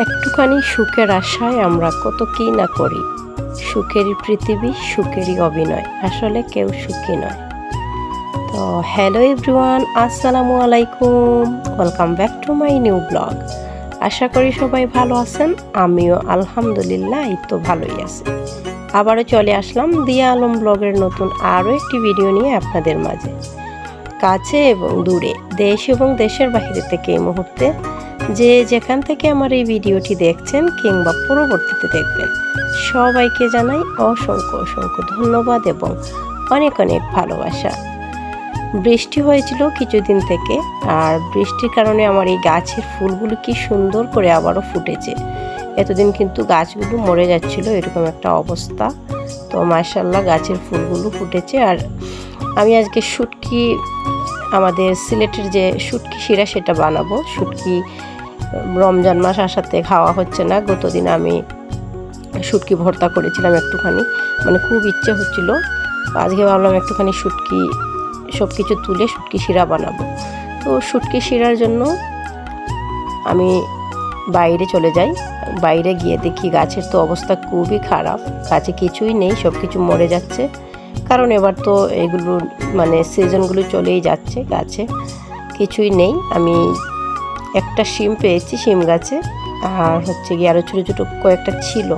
একটুখানি সুখের আশায় আমরা কত কি না করি। সুখেরই পৃথিবী, সুখেরই অভিনয়। আসলে কেউ সুখী নয়। তো হ্যালো এভরিওয়ান আসসালামু আলাইকুম। Welcome back to my new blog আশা করি সবাই ভালো আছেন। আমিও আলহামদুলিল্লাহ, এই তো ভালোই আছি। আবারও চলে আসলাম দিয়া আলম ব্লগের নতুন আরও একটি ভিডিও নিয়ে আপনাদের মাঝে। কাছে এবং দূরে, দেশ এবং দেশের বাইরে থেকে এই মুহূর্তে যে যেখান থেকে আমার এই ভিডিওটি দেখছেন কিংবা পরবর্তীতে দেখবেন, সবাইকে জানাই অসংখ্য অসংখ্য ধন্যবাদ এবং অনেক অনেক ভালোবাসা। বৃষ্টি হয়েছিল কিছুদিন থেকে আর বৃষ্টির কারণে আমার এই গাছের ফুলগুলো কি সুন্দর করে আবারও ফুটেছে। এতদিন কিন্তু গাছগুলো মরে যাচ্ছিল, এরকম একটা অবস্থা। তো মার্শাল্লাহ গাছের ফুলগুলো ফুটেছে আর আমি আজকে শুটকি, আমাদের সিলেটের যে শুটকি শিরা সেটা বানাবো। শুটকি রমজান মাস আসাতে খাওয়া হচ্ছে না। গতদিন আমি শুটকি ভর্তা করেছিলাম একটুখানি। মানে খুব ইচ্ছে হচ্ছিল। আজকে ভাবলাম একটুখানি শুটকি সব কিছু তুলে শুটকি শিরা বানাবো। তো শুটকি শিরার জন্য আমি বাইরে চলে যাই। বাইরে গিয়ে দেখি গাছের তো অবস্থা খুবই খারাপ। গাছে কিছুই নেই সব কিছু মরে যাচ্ছে। কারণ এবার তো এগুলো মানে সিজনগুলো চলেই যাচ্ছে গাছে। কিছুই নেই। আমি একটা শিম পেয়েছি শিম গাছে। আর হচ্ছে গিয়ে আরও ছোটো ছোটো কয়েকটা ছিল।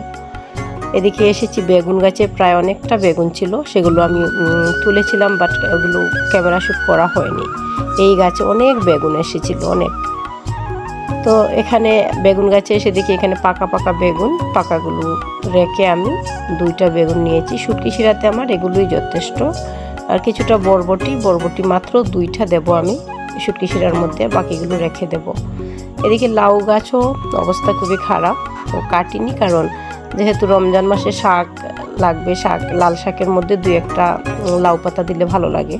এদিকে এসেছি বেগুন গাছে প্রায় অনেকটা বেগুন ছিল। সেগুলো আমি তুলেছিলাম বাট ওগুলো ক্যামেরা শ্যুট করা হয়নি। এই গাছে অনেক বেগুন এসেছিল অনেক। তো এখানে বেগুন গাছে এসে দেখি এখানে পাকা পাকা বেগুন। পাকাগুলো রেখে আমি দুইটা বেগুন নিয়েছি। শুটকি শিরাতে আমার এগুলোই যথেষ্ট। আর কিছুটা বরবটি বরবটি মাত্র দুইটা দেব আমি। শুটকি শিরার মধ্যে বাকিগুলো রেখে দেব। এদিকে লাউ গাছও অবস্থা খুবই খারাপ, তো কাটিনি কারণ যেহেতু রমজান মাসে শাক লাগবে, শাক, লাল শাকের মধ্যে দুই একটা লাউ পাতা দিলে ভালো লাগে।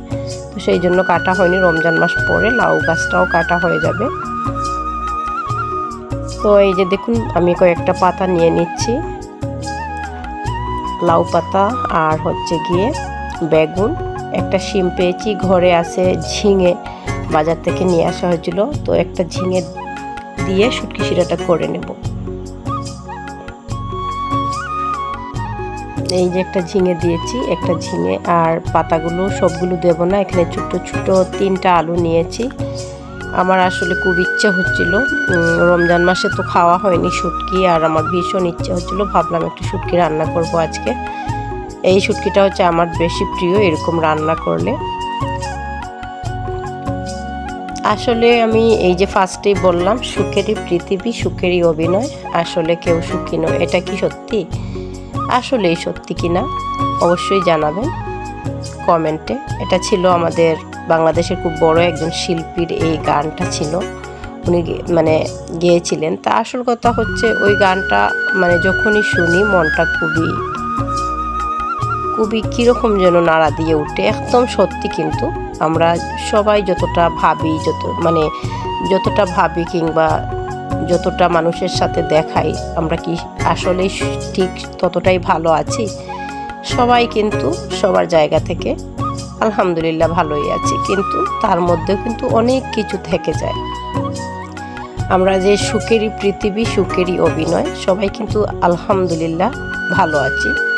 তো সেই জন্য কাটা হয়নি, রমজান মাস পরে লাউ গাছটাও কাটা হয়ে যাবে। তো এই যে দেখুন, আমি কয়েকটা পাতা নিয়ে নিচ্ছি। লাউ পাতা আর হচ্ছে গিয়ে বেগুন, একটা শিম পেয়েছি, ঘরে আছে ঝিঙে। বাজার থেকে নিয়ে আসা হয়েছিল। তো একটা ঝিঙে দিয়ে শুটকি শিরাটা করে নেব। এই যে একটা ঝিঙে দিয়েছি, একটা ঝিঙে আর পাতাগুলো সবগুলো দেব না। এখানে ছোট্ট ছোট তিনটা আলু নিয়েছি। আমার আসলে খুব ইচ্ছে হচ্ছিল। রমজান মাসে তো খাওয়া হয়নি শুটকি আর আমার ভীষণ ইচ্ছে হচ্ছিল। ভাবলাম একটু শুটকি রান্না করব আজকে। এই শুটকিটা হচ্ছে আমার বেশি প্রিয় এরকম রান্না করলে। আসলে আমি এই যে ফার্স্টেই বললাম, সুখেরই পৃথিবী, সুখেরই অভিনয়। আসলে কেউ সুখী নয়। এটা কি সত্যি? আসলেই সত্যি কি না? অবশ্যই জানাবেন কমেন্টে। এটা ছিল আমাদের বাংলাদেশের খুব বড় একজন শিল্পীর এই গানটা ছিল। উনি মানে গেয়েছিলেন। তা আসল কথা হচ্ছে ওই গানটা মানে যখনই শুনি মনটা খুবই খুবই কীরকম যেন নাড়া দিয়ে উঠে। একদম সত্যি কিন্তু। আমরা সবাই যতটা ভাবি, যত মানে যতটা ভাবি কিংবা যতটা মানুষের সাথে দেখাই, আমরা কি আসলেই ঠিক ততটাই ভালো আছি? সবাই কিন্তু সবার জায়গা থেকে আলহামদুলিল্লাহ ভালোই আছি, কিন্তু তার মধ্যেও কিন্তু অনেক কিছু থেকে যায়। আমরা যে সুখেরই পৃথিবী, সুখেরই অভিনয়, সবাই কিন্তু আলহামদুলিল্লাহ ভালো আছি।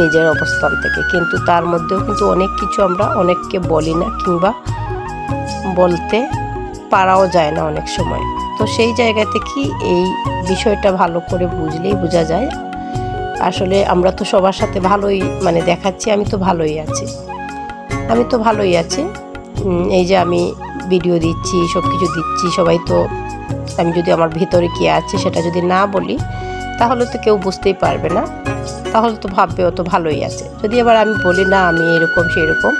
নিজের অবস্থান থেকে। কিন্তু তার মধ্যেও কিন্তু অনেক কিছু আমরা অনেককে বলি না কিংবা বলতে পারাও যায় না অনেক সময়। তো সেই জায়গা থেকে এই বিষয়টা ভালো করে বুঝলেই বোঝা যায়। আসলে আমরা তো সবার সাথে ভালোই মানে দেখাচ্ছি, আমি তো ভালোই আছি। আমি তো ভালোই আছি। এই যে আমি ভিডিও দিচ্ছি সব কিছু দিচ্ছি, সবাই তো আমি যদি আমার ভিতরে কি আছে সেটা যদি না বলি, তাহলে তো কেউ বুঝতেই পারবে না। তাহলে তো ভাববে ও তো ভালোই আছে। যদি এবার আমি বলি, না, আমি এরকম, সেরকম,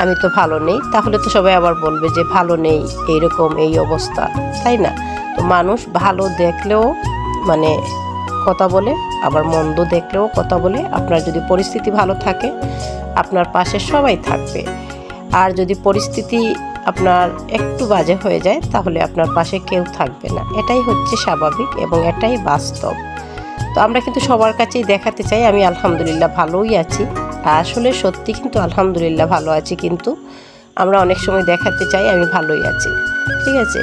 আমি তো ভালো নেই, তাহলে তো সবাই আবার বলবে যে, ভালো নেই, এইরকম, এই অবস্থা। তাই না? তো মানুষ ভালো দেখলেও মানে কথা বলে, আবার মন্দ দেখলেও কথা বলে। আপনার যদি পরিস্থিতি ভালো থাকে, আপনার পাশে সবাই থাকবে। আর যদি পরিস্থিতি আপনার একটু বাজে হয়ে যায়, তাহলে আপনার পাশে কেউ থাকবে না। এটাই হচ্ছে স্বাভাবিক এবং এটাই বাস্তব। তো আমরা কিন্তু সবার কাছেই দেখাতে চাই। আমি আলহামদুলিল্লাহ ভালোই আছি। আসলে সত্যি কিন্তু আলহামদুলিল্লাহ ভালো আছি কিন্তু আমরা অনেক সময় দেখাতে চাই, আমি ভালোই আছি। ঠিক আছে?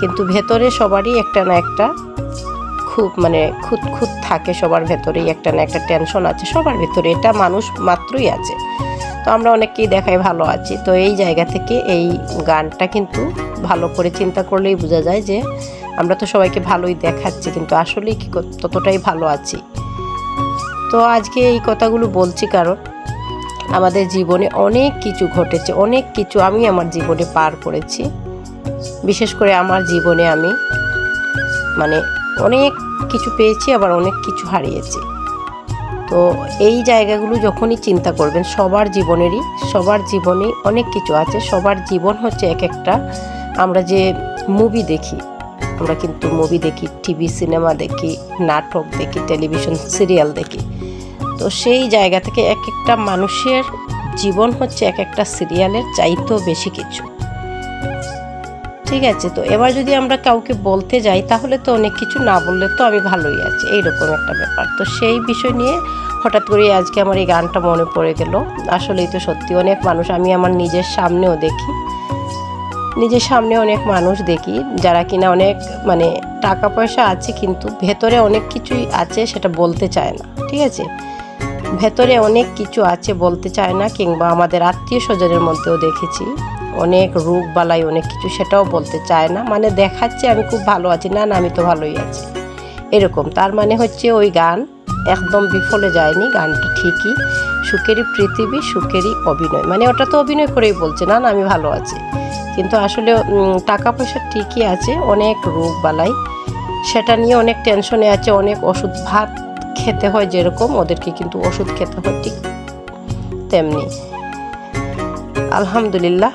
কিন্তু ভেতরে সবারই একটা না একটা খুব মানে খুদ খুদ থাকে, সবার ভেতরেই একটা না একটা টেনশন আছে, সবার ভেতরে এটা মানুষ মাত্রই আছে। তো আমরা অনেককেই দেখাই ভালো আছি। তো এই জায়গা থেকে এই গানটা কিন্তু ভালো করে চিন্তা করলেই বোঝা যায় যে আমরা তো সবাইকে ভালোই দেখাচ্ছি, কিন্তু আসলেই কি ততটাই ভালো আছি। তো আজকে এই কথাগুলো বলছি কারণ আমাদের জীবনে অনেক কিছু ঘটেছে, অনেক কিছু আমি আমার জীবনে পার করেছি। বিশেষ করে আমার জীবনে আমি মানে অনেক কিছু পেয়েছি, আবার অনেক কিছু হারিয়েছি। তো এই জায়গাগুলো যখনই চিন্তা করবেন, সবার জীবনেরই, সবার জীবনে অনেক কিছু আছে। সবার জীবন হচ্ছে এক একটা, আমরা যে মুভি দেখি আমরা কিন্তু মুভি দেখি টিভি সিনেমা দেখি, নাটক দেখি টেলিভিশন সিরিয়াল দেখি। তো সেই জায়গা থেকে এক একটা মানুষের জীবন হচ্ছে এক একটা সিরিয়ালের চাইতেও বেশি কিছু। ঠিক আছে, তো এবার যদি আমরা কাউকে বলতে যাই, তাহলে তো অনেক কিছু না বললে তো আমি ভালোই আছি, এইরকম একটা ব্যাপার। তো সেই বিষয় নিয়ে হঠাৎ করে আজকে আমার এই গানটা মনে পড়ে গেল। আসলেই তো সত্যি, অনেক মানুষ, আমি আমার নিজের সামনেও দেখি। নিজের সামনে অনেক মানুষ দেখি, যারা কিনা অনেক মানে টাকা পয়সা আছে, কিন্তু ভেতরে অনেক কিছুই আছে সেটা বলতে চায় না, ঠিক আছে? ভেতরে অনেক কিছু আছে বলতে চায় না, কিংবা আমাদের আত্মীয় স্বজনের মধ্যেও দেখেছি, অনেক রোগ বালাই অনেক কিছু সেটাও বলতে চায় না মানে দেখাচ্ছে আমি খুব ভালো আছি, না না, আমি তো ভালোই আছি, এরকম। তার মানে হচ্ছে ওই গান একদম বিফলে যায়নি, গানটা ঠিকই। সুখেরই পৃথিবী, সুখেরই অভিনয়। মানে ওটা তো অভিনয় করেই বলছে, না না, আমি ভালো আছি। কিন্তু আসলে টাকা পয়সা ঠিকই আছে, অনেক রোগ বালাই সেটা নিয়ে অনেক টেনশনে আছে, অনেক ওষুধ, ভাত খেতে হয় যেরকম, ওদেরকে কিন্তু ওষুধ খেতে হয় ঠিক তেমনি। আলহামদুলিল্লাহ,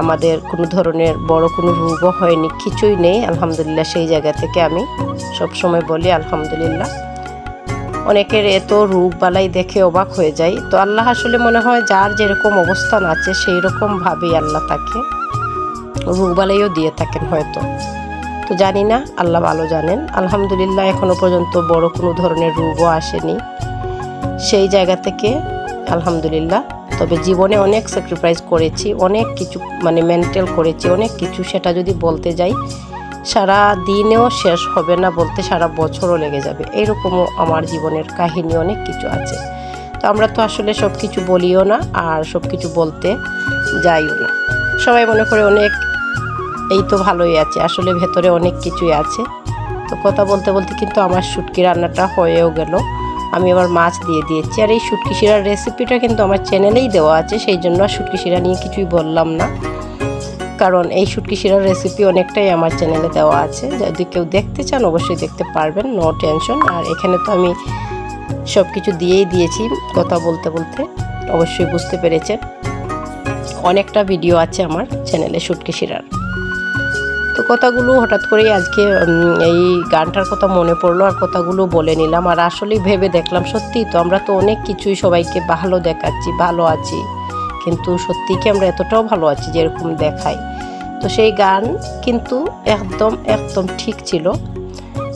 আমাদের কোনো ধরনের বড় কোনো রোগও হয়নি, কিছুই নেই। আলহামদুলিল্লাহ, সেই জায়গা থেকে আমি সব সময় বলি আলহামদুলিল্লাহ। অনেকের এত রোগ বালাই দেখে অবাক হয়ে যায়। তো আল্লাহ আসলে মনে হয় যার যেরকম অবস্থান আছে সেই রকমভাবেই আল্লাহ তাকে রোগ বালাইও দিয়ে থাকেন হয়তো। তো জানি না, আল্লাহ ভালো জানেন। আলহামদুলিল্লাহ এখনও পর্যন্ত বড় কোনো ধরনের রোগও আসেনি। সেই জায়গা থেকে আলহামদুলিল্লাহ। তবে জীবনে অনেক স্যাক্রিফাইস করেছি, অনেক কিছু মানে মেন্টাল করেছি, অনেক কিছু। সেটা যদি বলতে যাই সারা দিনেও শেষ হবে না বলতে সারা বছরও লেগে যাবে। এরকমও আমার জীবনের কাহিনী অনেক কিছু আছে। তো আমরা তো আসলে সব কিছু বলিও না আর সব কিছু বলতে যাইও না। সবাই মনে করে অনেক এই তো ভালোই আছে, আসলে ভেতরে অনেক কিছুই আছে। তো কথা বলতে বলতে কিন্তু আমার শুটকি রান্নাটা হয়েও গেল। আমি আবার মাছ দিয়ে দিয়েছি। আর এই শুটকি শিরার রেসিপিটা কিন্তু আমার চ্যানেলেই দেওয়া আছে, সেই জন্য শুটকি শিরা নিয়ে কিছুই বললাম না। কারণ এই শুটকি শিরার রেসিপি অনেকটাই আমার চ্যানেলে দেওয়া আছে। যদি কেউ দেখতে চান, অবশ্যই দেখতে পারবেন নো টেনশন আর এখানে তো আমি সব কিছু দিয়েই দিয়েছি কথা বলতে বলতে, অবশ্যই বুঝতে পেরেছেন। অনেকটা ভিডিও আছে আমার চ্যানেলে শুটকি শিরার। তো কথাগুলো হঠাৎ করেই আজকে এই গানটার কথা মনে পড়ল আর কথাগুলো বলে নিলাম। আর আসলেই ভেবে দেখলাম সত্যি তো আমরা তো অনেক কিছুই সবাইকে ভালো দেখাচ্ছি, ভালো আছি। কিন্তু সত্যি কি আমরা এতটাও ভালো আছি যেরকম দেখাই তো সেই গান কিন্তু একদম একদম ঠিক ছিল।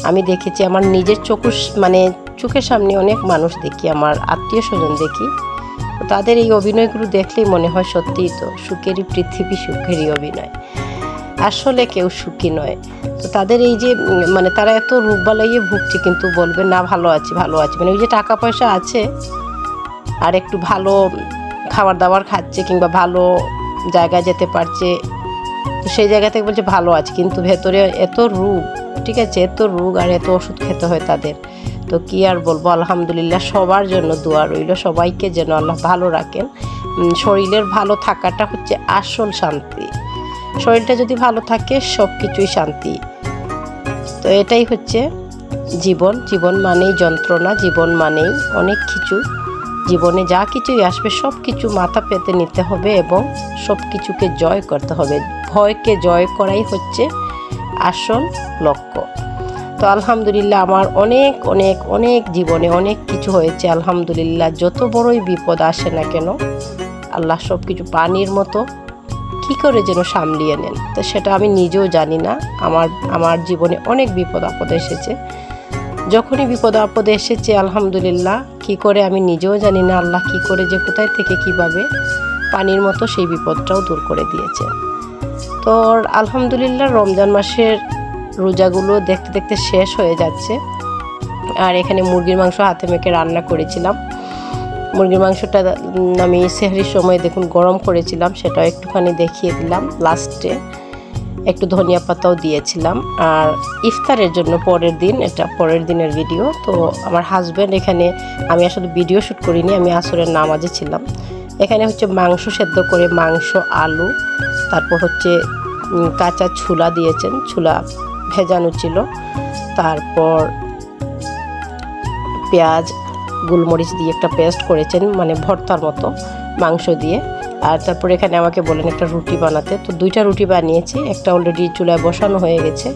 আমি দেখেছি আমার নিজের চোখের মানে চোখের সামনে অনেক মানুষ দেখি, আমার আত্মীয় স্বজন দেখি। তাদের এই অভিনয়গুলো দেখলেই মনে হয় সত্যিই তো সুখেরই পৃথিবী, সুখেরই অভিনয়। আসলে কেউ সুখী নয়। তো তাদের এই যে মানে তারা এত রোগ বালাইয়ে ভুগছে কিন্তু বলবে, না, ভালো আছি ভালো আছি। মানে ওই যে টাকা পয়সা আছে, আর একটু ভালো খাবার দাবার খাচ্ছে কিংবা ভালো জায়গায় যেতে পারছে, তো সেই জায়গা থেকে বলছে ভালো আছে, কিন্তু ভেতরে এত রোগ, ঠিক আছে? এত রোগ আর এত ওষুধ খেতে হয় তাদের। তো কি আর বলব? আলহামদুলিল্লাহ সবার জন্য দোয়া রইল, সবাইকে যেন আল্লাহ ভালো রাখেন। শরীরের ভালো থাকাটা হচ্ছে আসল শান্তি। শরীরটা যদি ভালো থাকে সব কিছুই শান্তি। তো এটাই হচ্ছে জীবন। জীবন মানেই যন্ত্রণা, জীবন মানেই অনেক কিছু। জীবনে যা কিছুই আসবে সব কিছু মাথা পেতে নিতে হবে এবং সব কিছুকে জয় করতে হবে। ভয়কে জয় করাই হচ্ছে আসল লক্ষ্য। তো আলহামদুলিল্লাহ, আমার অনেক অনেক অনেক জীবনে অনেক কিছু হয়েছে, আলহামদুলিল্লাহ। যত বড়ই বিপদ আসে না কেন, আল্লাহ সব কিছু পানির মতো কি করে যেন সামলিয়ে নেন। তো সেটা আমি নিজেও জানি না। আমার আমার জীবনে অনেক বিপদ আপদ এসেছে। যখনই বিপদ আপদ এসেছে, আলহামদুলিল্লাহ কি করে আমি নিজেও জানি না আল্লাহ কি করে যে কোথায় থেকে কীভাবে পানির মতো সেই বিপদটাও দূর করে দিয়েছে। তো আলহামদুলিল্লাহ রমজান মাসের রোজাগুলো দেখতে দেখতে শেষ হয়ে যাচ্ছে। আর এখানে মুরগির মাংস হাতে মেখে রান্না করেছিলাম। মুরগির মাংসটা আমি সেহরির সময় দেখুন গরম করেছিলাম, সেটাও একটুখানি দেখিয়ে দিলাম লাস্টে। একটু ধনিয়া পাতাও দিয়েছিলাম। আর ইফতারের জন্য পরের দিন, এটা পরের দিনের ভিডিও তো আমার হাজব্যান্ড এখানে, আমি আসলে ভিডিও শ্যুট করিনি, আমি আসরের নামাজে ছিলাম। এখানে হচ্ছে মাংস সেদ্ধ করে মাংস, আলু, তারপর হচ্ছে কাঁচা ছুলা দিয়েছেন, ছুলা ভেজানো ছিল। তারপর পেঁয়াজ, গোলমরিচ দিয়ে একটা পেস্ট করেছেন মানে ভর্তার মতো মাংস দিয়ে। আর তারপর এখানে আমাকে বলেন একটা রুটি বানাতে। তো দুইটা রুটি বানিয়েছি, একটা অলরেডি চুলায় বসানো হয়ে গেছে।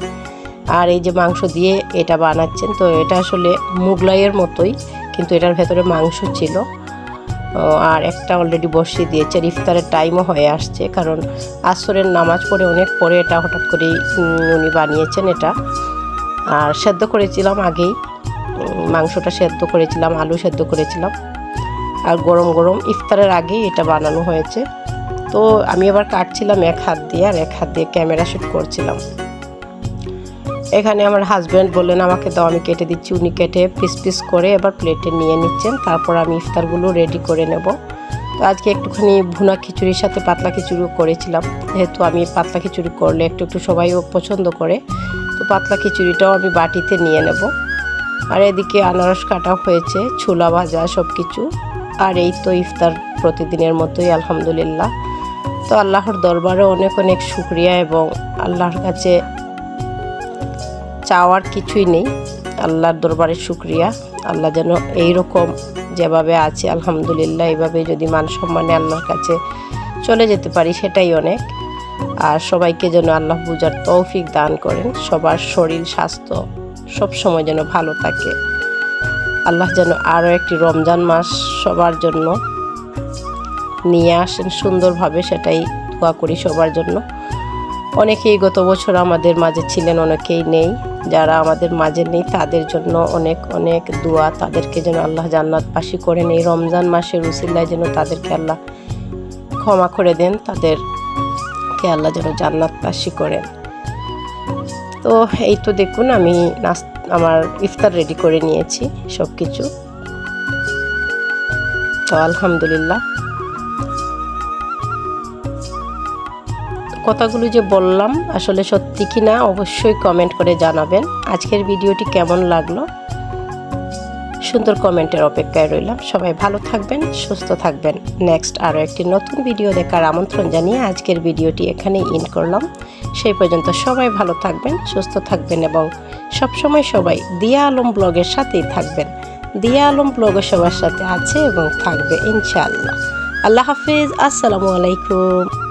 আর এই যে মাংস দিয়ে এটা বানাচ্ছেন, তো এটা আসলে মুগলাইয়ের মতোই, কিন্তু এটার ভেতরে মাংস ছিল। আর একটা অলরেডি বসিয়ে দিয়েছে ইফতারের টাইমও হয়ে আসছে, কারণ আসরের নামাজ পড়ে অনেক পরে এটা হঠাৎ করেই উনি বানিয়েছেন এটা। আর সেদ্ধ করেছিলাম আগেই মাংসটা সেদ্ধ করেছিলাম, আলু সেদ্ধ করেছিলাম। আর গরম গরম ইফতারের আগেই এটা বানানো হয়েছে। তো আমি আবার কাটছিলাম এক হাত দিয়ে আর এক হাত দিয়ে ক্যামেরা শ্যুট করছিলাম। এখানে আমার হাজব্যান্ড বললেন, আমাকে দাও, আমি কেটে দিচ্ছি। উনি কেটে পিস পিস করে এবার প্লেটে নিয়ে নিচ্ছেন। তারপর আমি ইফতারগুলো রেডি করে নেব। তো আজকে একটুখানি ভুনা খিচুড়ির সাথে পাতলা খিচুড়িও করেছিলাম। যেহেতু আমি পাতলা খিচুড়ি করলে একটু একটু সবাইও পছন্দ করে, তো পাতলা খিচুড়িটাও আমি বাটিতে নিয়ে নেব। আর এদিকে আনারস কাটা হয়েছে, ছোলা ভাজা সব কিছু আর এই তো ইফতার প্রতিদিনের মতোই, আলহামদুলিল্লাহ। তো আল্লাহর দরবারে অনেক অনেক শুক্রিয়া এবং আল্লাহর কাছে চাওয়ার কিছুই নেই। আল্লাহর দরবারে শুক্রিয়া। আল্লাহ যেন এই রকম যেভাবে আছে, আলহামদুলিল্লাহ, এইভাবে যদি মান সম্মানে আল্লাহর কাছে চলে যেতে পারি, সেটাই অনেক। আর সবাইকে যেন আল্লাহ বুঝার তৌফিক দান করেন। সবার শরীর, স্বাস্থ্য সব সময় যেন ভালো থাকে। আল্লাহ যেন আরও একটি রমজান মাস সবার জন্য নিয়ে আসেন সুন্দরভাবে, সেটাই দোয়া করি সবার জন্য। অনেকেই গত বছর আমাদের মাঝে ছিলেন, অনেকেই নেই। যারা আমাদের মাঝে নেই, তাদের জন্য অনেক অনেক দোয়া। তাদেরকে যেন আল্লাহ জান্নাত জান্নাতবাসী করেন। এই রমজান মাসের উসিল্লায় যেন তাদেরকে আল্লাহ ক্ষমা করে দেন, তাদেরকে আল্লাহ যেন জান্নাত জান্নাতবাসী করেন। তো, এই তো দেখুন, আমি নাস আমার ইফতার রেডি করে নিয়েছি সব কিছু তো আলহামদুলিল্লাহ। কথাগুলো যে বললাম আসলে সত্যি কি না অবশ্যই কমেন্ট করে জানাবেন। আজকের ভিডিওটি কেমন লাগল? সুন্দর কমেন্টের অপেক্ষায় রইলাম। সবাই ভালো থাকবেন, সুস্থ থাকবেন। নেক্সট আরও একটি নতুন ভিডিও দেখার আমন্ত্রণ জানিয়ে আজকের ভিডিওটি এখানে ইন করলাম। সেই পর্যন্ত সবাই ভালো থাকবেন, সুস্থ থাকবেন এবং সবসময় সবাই দিয়া আলম ব্লগের সাথেই থাকবেন। দিয়া আলম ব্লগও সবার সাথে আছে এবং থাকবে ইনশাআল্লাহ। আল্লাহ হাফিজ, আসসালামু আলাইকুম।